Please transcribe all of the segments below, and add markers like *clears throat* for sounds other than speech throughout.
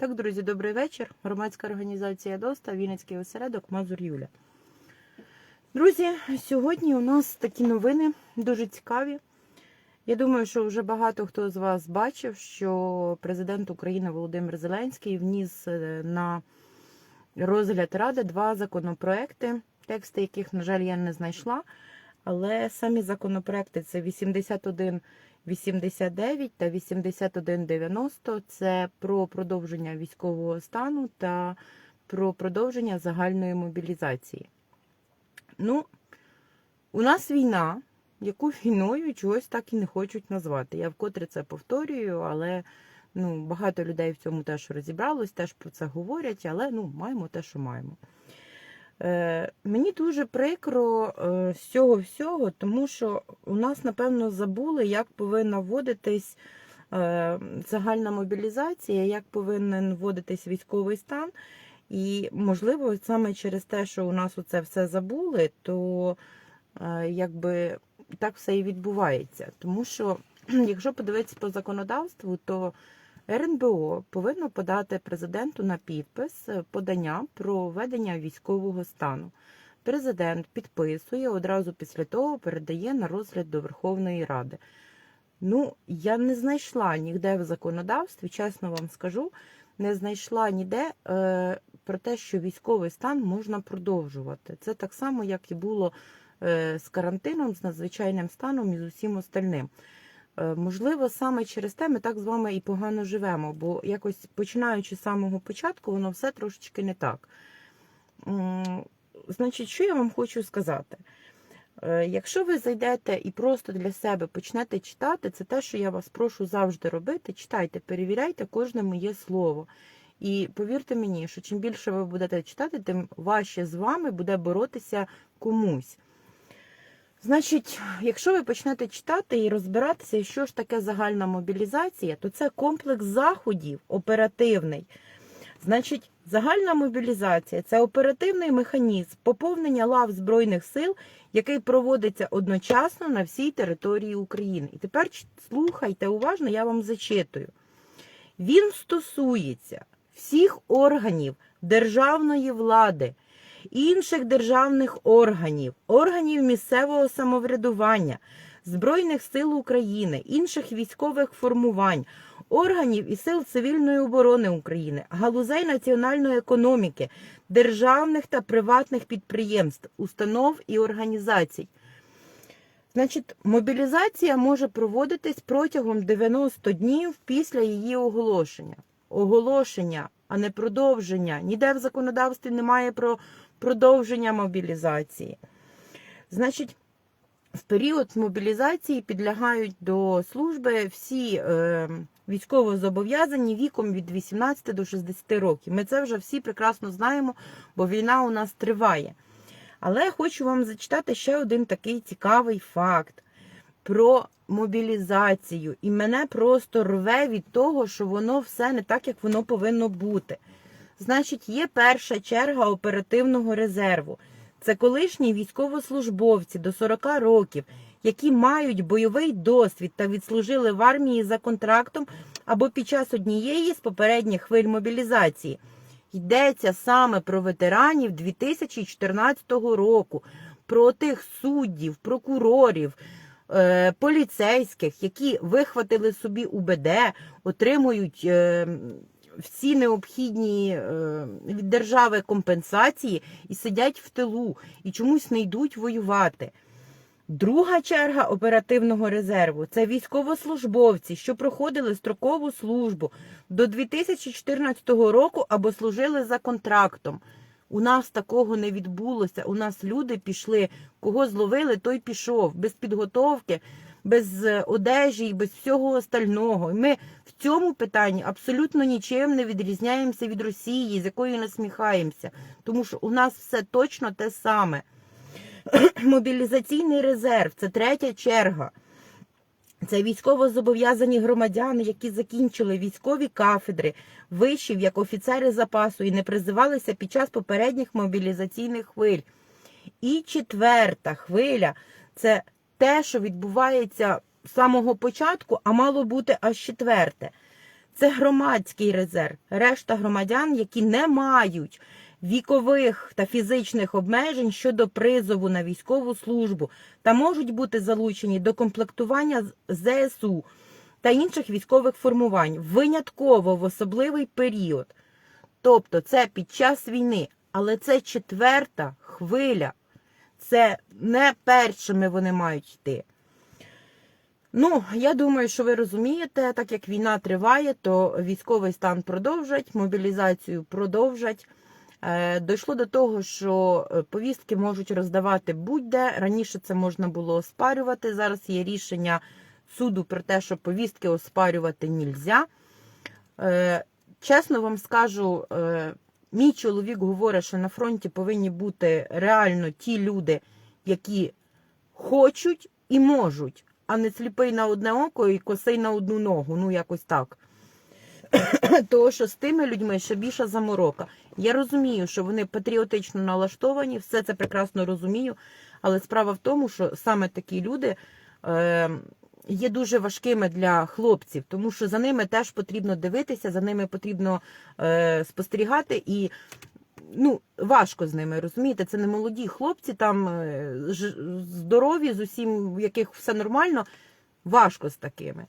Так, друзі, добрий вечір. Громадська організація ДОСТА, Вінницький осередок, Мазур Юля. Друзі, сьогодні у нас такі новини дуже цікаві. Я думаю, що вже багато хто з вас бачив, що президент України Володимир Зеленський вніс е, на розгляд Ради два законопроекти, тексти яких, на жаль, я не знайшла. Але самі законопроекти це 81 89 та 8190 це про продовження військового стану та про продовження загальної мобілізації. Ну, у нас війна, яку війною чогось так і не хочуть назвати. Я вкотре це повторюю, але ну, багато людей в цьому теж розібралось, теж про це говорять, але ну, маємо те, що маємо. Е, Мені дуже прикро е, з цього всього, тому що у нас, напевно, забули, як повинна вводитись е, загальна мобілізація, як повинен вводитись військовий стан. І, можливо, саме через те, що у нас оце все забули, то якби так все і відбувається. Тому що, *clears throat* якщо подивитися по законодавству, то РНБО повинно подати президенту на підпис е, подання про введення військового стану. Президент підписує одразу після того передає на розгляд до Верховної Ради. Ну, я не знайшла ніде в законодавстві, чесно вам скажу, не знайшла ніде е, про те, що військовий стан можна продовжувати. Це так само, як і було е, з карантином, з надзвичайним станом і з усім остальним. Е, Можливо, саме через те ми так з вами і погано живемо, бо якось починаючи з самого початку, воно все трошечки не так. Значить, що я вам хочу сказати? Е, Якщо ви зайдете і просто для себе почнете читати, це те, що я вас прошу завжди робити. Читайте, перевіряйте кожне моє слово. І повірте мені, що чим більше ви будете читати, тим важче з вами буде боротися комусь. Значить, якщо ви почнете читати і розбиратися, що ж таке загальна мобілізація, то це комплекс заходів оперативний. Значить, загальна мобілізація це оперативний механізм поповнення лав Збройних сил, який проводиться одночасно на всій території України. І тепер слухайте уважно, я вам зачитую. Він стосується всіх органів державної влади, інших державних органів, органів місцевого самоврядування, Збройних сил України, інших військових формувань, органів і сил цивільної оборони України, галузей національної економіки, державних та приватних підприємств, установ і організацій. Значить, мобілізація може проводитись протягом 90 днів після її оголошення. Оголошення, а не продовження. Ніде в законодавстві немає про продовження мобілізації. Значить, в період мобілізації підлягають до служби всі е, військовозобов'язані віком від 18 до 60 років. Ми це вже всі прекрасно знаємо, бо війна у нас триває. Але хочу вам зачитати ще один такий цікавий факт про мобілізацію. І мене просто рве від того, що воно все не так, як воно повинно бути. Значить, є перша черга оперативного резерву. Це колишні військовослужбовці до 40 років, які мають бойовий досвід та відслужили в армії за контрактом або під час однієї з попередніх хвиль мобілізації. Йдеться саме про ветеранів 2014 року, про тих суддів, прокурорів, е, поліцейських, які вихватили собі УБД, отримують е, всі необхідні е, від держави компенсації і сидять в тилу, і чомусь не йдуть воювати. Друга черга оперативного резерву це військовослужбовці, що проходили строкову службу до 2014 року або служили за контрактом. У нас такого не відбулося. У нас люди пішли, кого зловили, той пішов без підготовки, без е, одежі і без всього остального. І ми в цьому питанні абсолютно нічим не відрізняємося від Росії, з якою насміхаємося, тому що у нас все точно те саме. *clears throat* Мобілізаційний резерв це третя черга. Це військово-зобов'язані громадяни, які закінчили військові кафедри, вишів як офіцери запасу і не призивалися під час попередніх мобілізаційних хвиль. І четверта хвиля це те, що відбувається з самого початку, а мало бути аж четверте. Це громадський резерв. Решта громадян, які не мають вікових та фізичних обмежень щодо призову на військову службу та можуть бути залучені до комплектування ЗСУ та інших військових формувань винятково в особливий період. Тобто це під час війни, але це четверта хвиля. Це не першими вони мають йти. Ну, я думаю, що ви розумієте, так як війна триває, то військовий стан продовжать, мобілізацію продовжать. Е, Дійшло до того, що е, повістки можуть роздавати будь-де. Раніше це можна було оспарювати. Зараз є рішення суду про те, що повістки оспарювати нельзя. Е, Чесно вам скажу, мій чоловік говорить, що на фронті повинні бути реально ті люди, які хочуть і можуть, а не сліпий на одне око і косий на одну ногу. Ну, якось так. *clears throat* Тому що з тими людьми ще більша заморока. Я розумію, що вони патріотично налаштовані, все це прекрасно розумію. Але справа в тому, що саме такі люди е, є дуже важкими для хлопців, тому що за ними теж потрібно дивитися, за ними потрібно е, спостерігати і. Ну, важко з ними, розумієте? Це не молоді хлопці, там е, здорові, з усім, в яких все нормально, важко з такими.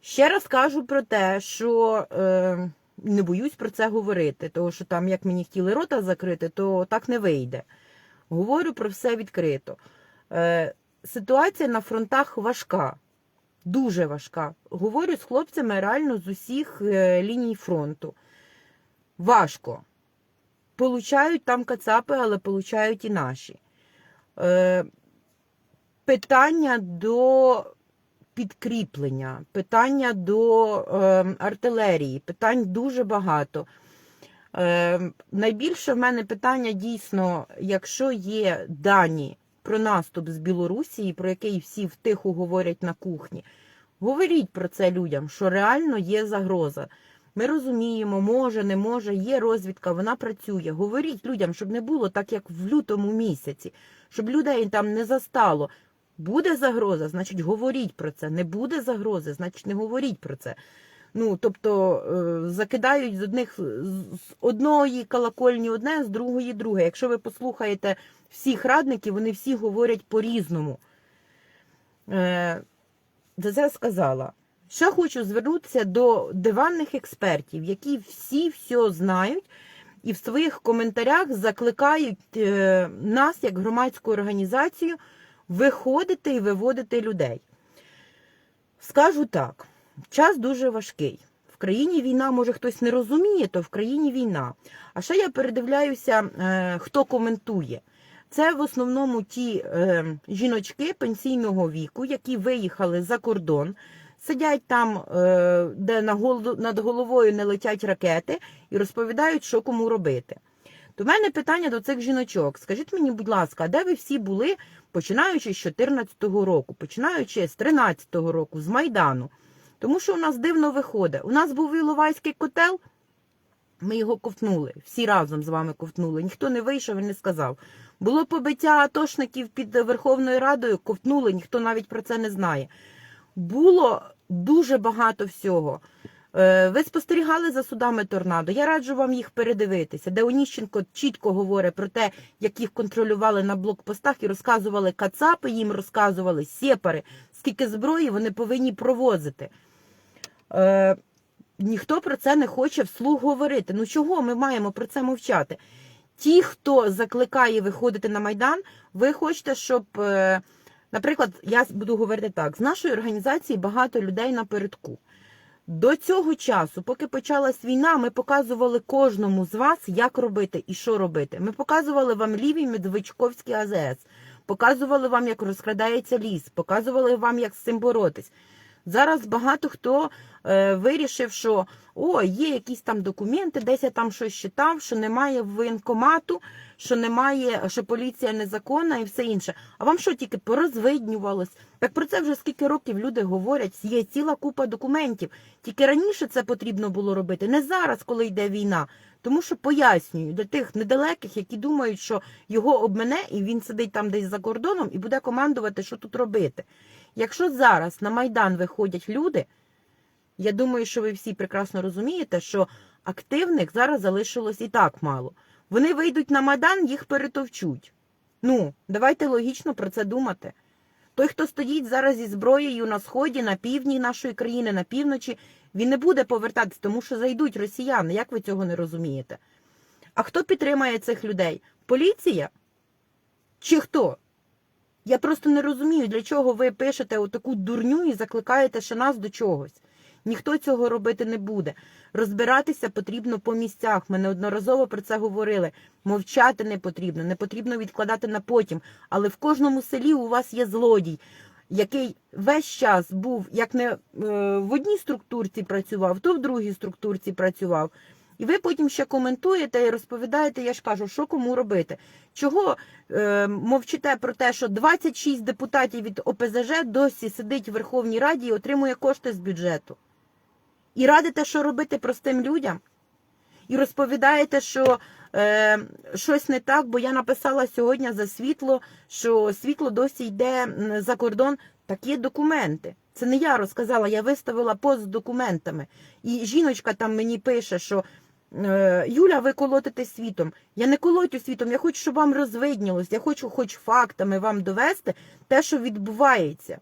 Ще раз кажу про те, що е, не боюсь про це говорити, тому що там, як мені хотіли рота закрити, то так не вийде. Говорю про все відкрито. Е, ситуація на фронтах важка, дуже важка. Говорю з хлопцями реально з усіх е, ліній фронту. Важко. Получають там кацапи, але получають і наші. Е, питання до підкріплення, питання до е, артилерії, питань дуже багато. Е, найбільше в мене питання дійсно, якщо є дані про наступ з Білорусі, про який всі втиху говорять на кухні, говоріть про це людям, що реально є загроза. Ми розуміємо, може, не може, є розвідка, вона працює. Говоріть людям, щоб не було так, як в лютому місяці, щоб людей там не застало. Буде загроза, значить, говоріть про це. Не буде загрози, значить, не говоріть про це. Ну, тобто е, закидають з одних з одної колокольні одне, з другої друге. Якщо ви послухаєте всіх радників, вони всі говорять по-різному. Це сказала. Ще хочу звернутися до диванних експертів, які всі все знають і в своїх коментарях закликають е, нас, як громадську організацію, виходити і виводити людей. Скажу так, час дуже важкий. В країні війна, може хтось не розуміє, то в країні війна. А ще я передивляюся, е, хто коментує. Це в основному ті е, жіночки пенсійного віку, які виїхали за кордон, сидять там, е, де над головою не летять ракети, і розповідають, що кому робити. До мене питання до цих жіночок. Скажіть мені, будь ласка, де ви всі були, починаючи з 14-го року, починаючи з 13-го року, з Майдану? Тому що у нас дивно виходить. У нас був Іловайський котел, ми його ковтнули, всі разом з вами ковтнули. Ніхто не вийшов і не сказав. Було побиття атошників під Верховною Радою, ковтнули, ніхто навіть про це не знає. Було дуже багато всього. Е, Ви спостерігали за судами торнадо. Я раджу вам їх передивитися, де Оніщенко чітко говорить про те, як їх контролювали на блокпостах і розказували кацапи, їм розказували сєпари, скільки зброї вони повинні провозити. Е, ніхто про це не хоче вслух говорити. Ну чого ми маємо про це мовчати? Ті, хто закликає виходити на Майдан, ви хочете, щоб, е, наприклад, я буду говорити так: з нашої організації багато людей напередку. До цього часу, поки почалась війна, ми показували кожному з вас, як робити і що робити. Ми показували вам лівій Медведчуковський АЗС, показували вам, як розкрадається ліс, показували вам, як з цим боротись. Зараз багато хто вирішив, що о, є якісь там документи, десь я там щось читав, що немає воєнкомату, що немає, що поліція незаконна і все інше. А вам що тільки порозвиднювалось? Так про це вже скільки років люди говорять, є ціла купа документів. Тільки раніше це потрібно було робити, не зараз, коли йде війна. Тому що пояснюю для тих недалеких, які думають, що його обмене, і він сидить там десь за кордоном і буде командувати, що тут робити. Якщо зараз на Майдан виходять люди, Я думаю, що ви всі прекрасно розумієте, що активних зараз залишилось і так мало. Вони вийдуть на Майдан, їх перетовчуть. Ну, давайте логічно про це думати. Той, хто стоїть зараз зі зброєю на сході, на півдні нашої країни, на півночі, він не буде повертатись, тому що зайдуть росіяни. Як ви цього не розумієте? А хто підтримає цих людей? Поліція? Чи хто? Я просто не розумію, для чого ви пишете отаку дурню і закликаєте ще нас до чогось. Ніхто цього робити не буде. Розбиратися потрібно по місцях. Ми неодноразово про це говорили. Мовчати не потрібно, не потрібно відкладати на потім. Але в кожному селі у вас є злодій, який весь час був як не е, в одній структурці працював, то в другій структурці працював. І ви потім ще коментуєте і розповідаєте, я ж кажу, що кому робити. Чого е, мовчите про те, що 26 депутатів від ОПЗЖ досі сидить в Верховній Раді і отримує кошти з бюджету? І радите, що робити простим людям? І розповідаєте, що е, щось не так, бо я написала сьогодні за світло, що світло досі йде за кордон. Так є документи. Це не я розказала, я виставила пост з документами. І жіночка там мені пише, що е, Юля, ви колотите світом. Я не колотю світом, я хочу, щоб вам розвиднілось, я хочу хоч фактами вам довести те, що відбувається.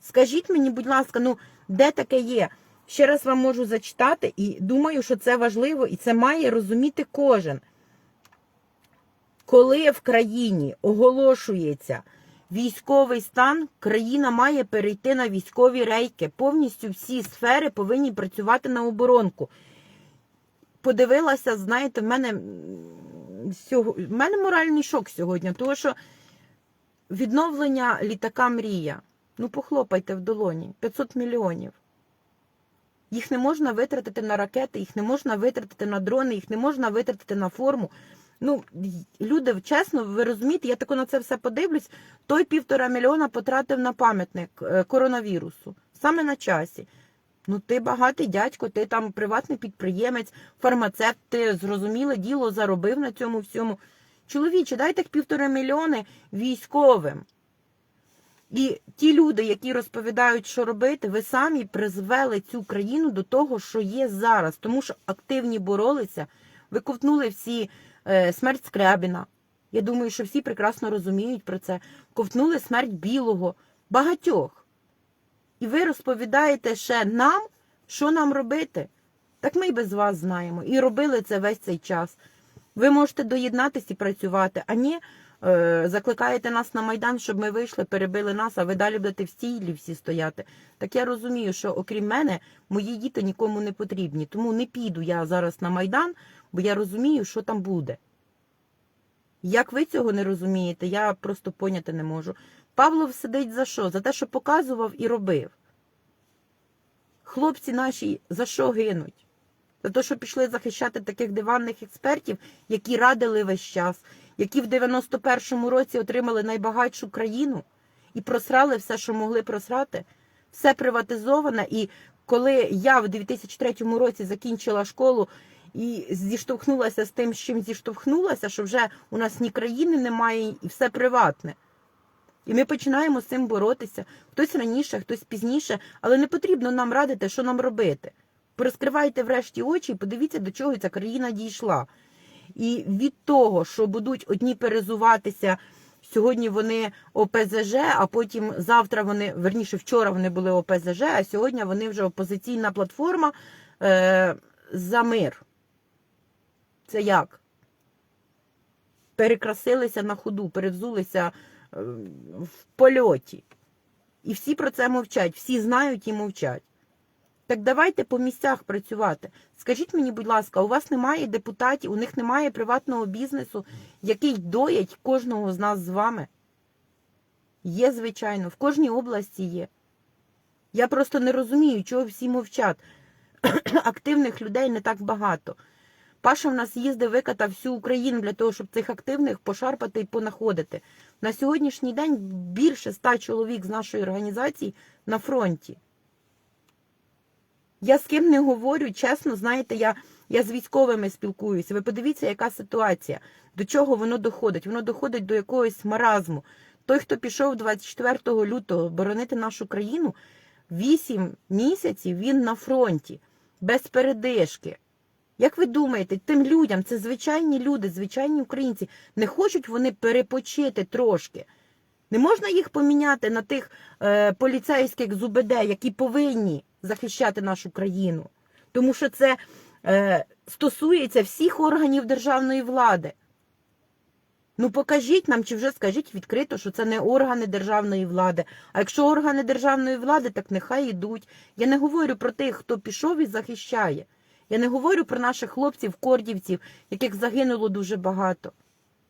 Skажіть мені, будь ласка, ну де таке є? Ще раз вам можу зачитати, і думаю, що це важливо, і це має розуміти кожен. Коли в країні оголошується військовий стан, країна має перейти на військові рейки. Повністю всі сфери повинні працювати на оборонку. Подивилася, знаєте, в мене, в мене моральний шок сьогодні, тому що відновлення літака Мрія. Ну, похлопайте в долоні. 500 мільйонів. Їх не можна витратити на ракети, їх не можна витратити на дрони, їх не можна витратити на форму. Ну, люди, чесно, ви розумієте, я тако на це все подивлюсь. Той півтора мільйона потратив на пам'ятник е, коронавірусу. Саме на часі. Ну, ти багатий дядько, ти там приватний підприємець, фармацевт, ти зрозуміле діло заробив на цьому всьому. Чоловіче, дайте півтора мільйони військовим. І ті люди, які розповідають, що робити, ви самі призвели цю країну до того, що є зараз. Тому що активні боролися, ви ковтнули всі е, смерть Скрябіна. Я думаю, що всі прекрасно розуміють про це. Ковтнули смерть білого, багатьох. І ви розповідаєте ще нам, що нам робити. Так ми й без вас знаємо. І робили це весь цей час. Ви можете доєднатися і працювати, а ні, закликаєте нас на Майдан, щоб ми вийшли, перебили нас, а ви далі будете в стілі всі стояти. Так я розумію, що окрім мене, мої діти нікому не потрібні. Тому не піду я зараз на Майдан, бо я розумію, що там буде. Як ви цього не розумієте, я просто поняти не можу. Павлов сидить за що? За те, що показував і робив. Хлопці наші за що гинуть? За те, що пішли захищати таких диванних експертів, які радили весь час, які в 91-му році отримали найбагатшу країну і просрали все, що могли просрати. Все приватизоване. І коли я в 2003 році закінчила школу і зіштовхнулася з тим, з чим зіштовхнулася, що вже у нас ні країни немає, і все приватне. І ми починаємо з цим боротися. Хтось раніше, хтось пізніше, але не потрібно нам радити, що нам робити. Порозкривайте врешті очі і подивіться, до чого ця країна дійшла. І від того, що будуть одні перезуватися, сьогодні вони ОПЗЖ, а потім завтра вони, верніше, вчора вони були ОПЗЖ, а сьогодні вони вже опозиційна платформа е, за мир. Це як? Перекрасилися на ходу, перевзулися е, в польоті. І всі про це мовчать, всі знають і мовчать. Так давайте по місцях працювати. Скажіть мені, будь ласка, у вас немає депутатів, у них немає приватного бізнесу, який доять кожного з нас з вами? Є, звичайно, в кожній області є. Я просто не розумію, чого всі мовчать. *clears throat* Активних людей не так багато. Паша в нас їздив, викатав всю Україну для того, щоб цих активних пошарпати і понаходити. На сьогоднішній день більше ста чоловік з нашої організації на фронті. Я з ким не говорю, чесно, знаєте, я, я з військовими спілкуюся. Ви подивіться, яка ситуація, до чого воно доходить. Воно доходить до якогось маразму. Той, хто пішов 24 лютого боронити нашу країну, Вісім місяців він на фронті, без передишки. Як ви думаєте, тим людям, це звичайні люди, звичайні українці, не хочуть вони перепочити трошки. Не можна їх поміняти на тих е, поліцейських з які повинні захищати нашу країну. Тому що це е, стосується всіх органів державної влади. Ну покажіть нам, чи вже скажіть відкрито, що це не органи державної влади. А якщо органи державної влади, так нехай йдуть. Я не говорю про тих, хто пішов і захищає. Я не говорю про наших хлопців, кордівців, яких загинуло дуже багато.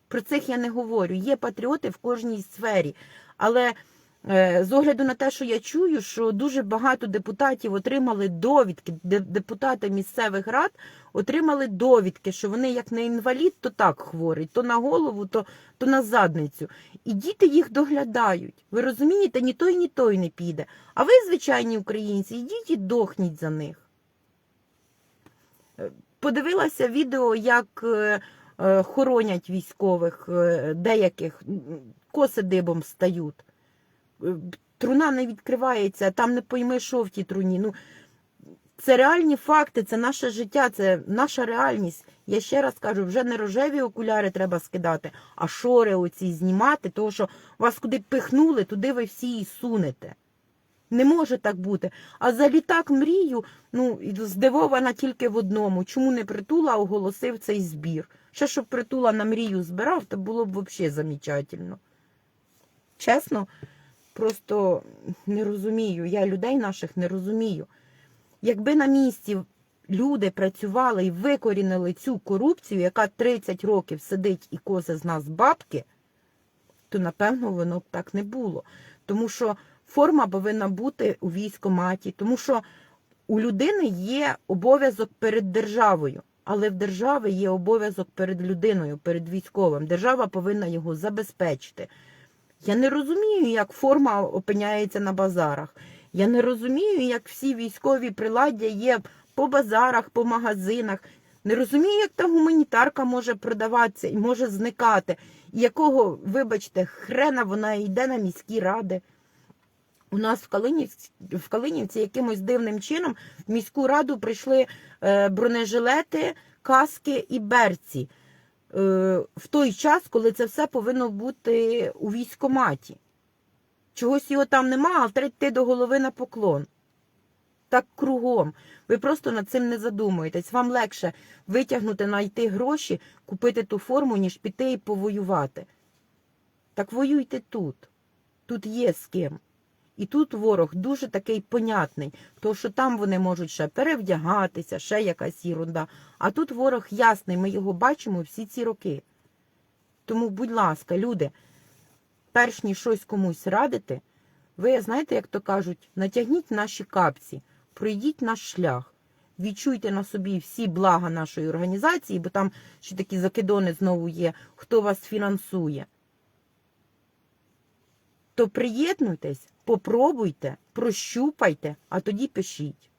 Про цих я не говорю. Є патріоти в кожній сфері. Але з огляду на те, що я чую, що дуже багато депутатів отримали довідки, депутати місцевих рад отримали довідки, що вони як не інвалід, то так хворий, то на голову, то, то на задницю. І діти їх доглядають. Ви розумієте, ні той, ні той не піде. А ви, звичайні українці, йдіть і дохніть за них. Е, Подивилася відео, як е, е, хоронять військових е, деяких, коси дибом стають. Е, Труна не відкривається, там не пойми, що в тій труні. Ну, це реальні факти, це наше життя, це наша реальність. Я ще раз кажу, вже не рожеві окуляри треба скидати, а шори оці знімати, тому що вас куди пихнули, туди ви всі і сунете. Не може так бути. А за літак мрію, ну, здивована тільки в одному. Чому не притула оголосив цей збір? Ще щоб притула на мрію збирав, то було б взагалі замечательно. Чесно, просто не розумію. Я людей наших не розумію. Якби на місці люди працювали і викорінили цю корупцію, яка 30 років сидить і козе з нас бабки, то напевно воно б так не було. Тому що форма повинна бути у військоматі, тому що у людини є обов'язок перед державою, але в держави є обов'язок перед людиною, перед військовим. Держава повинна його забезпечити. Я не розумію, як форма опиняється на базарах. Я не розумію, як всі військові приладдя є по базарах, по магазинах. Не розумію, як та гуманітарка може продаватися і може зникати. І якого, вибачте, хрена вона йде на міські ради. У нас в Калинівці, в Калинівці якимось дивним чином в міську раду прийшли е, бронежилети, каски і берці в той час, коли це все повинно бути у військоматі. Чогось його там нема, а треба йти до голови на поклон. Так кругом. Ви просто над цим не задумуєтесь. Вам легше витягнути, знайти гроші, купити ту форму, ніж піти і повоювати. Так воюйте тут. Тут є з ким. І тут ворог дуже такий понятний, тому що там вони можуть ще перевдягатися, ще якась ерунда. А тут ворог ясний, ми його бачимо всі ці роки. Тому, будь ласка, люди, перш ніж щось комусь радити, ви знаєте, як то кажуть, натягніть наші капці, пройдіть наш шлях, відчуйте на собі всі блага нашої організації, бо там ще такі закидони знову є, хто вас фінансує. То приєднуйтесь, попробуйте, прощупайте, а тоді пишіть.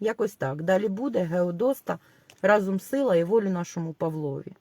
Якось так. Далі буде Геодоста, разом сила і волю нашому Павлові.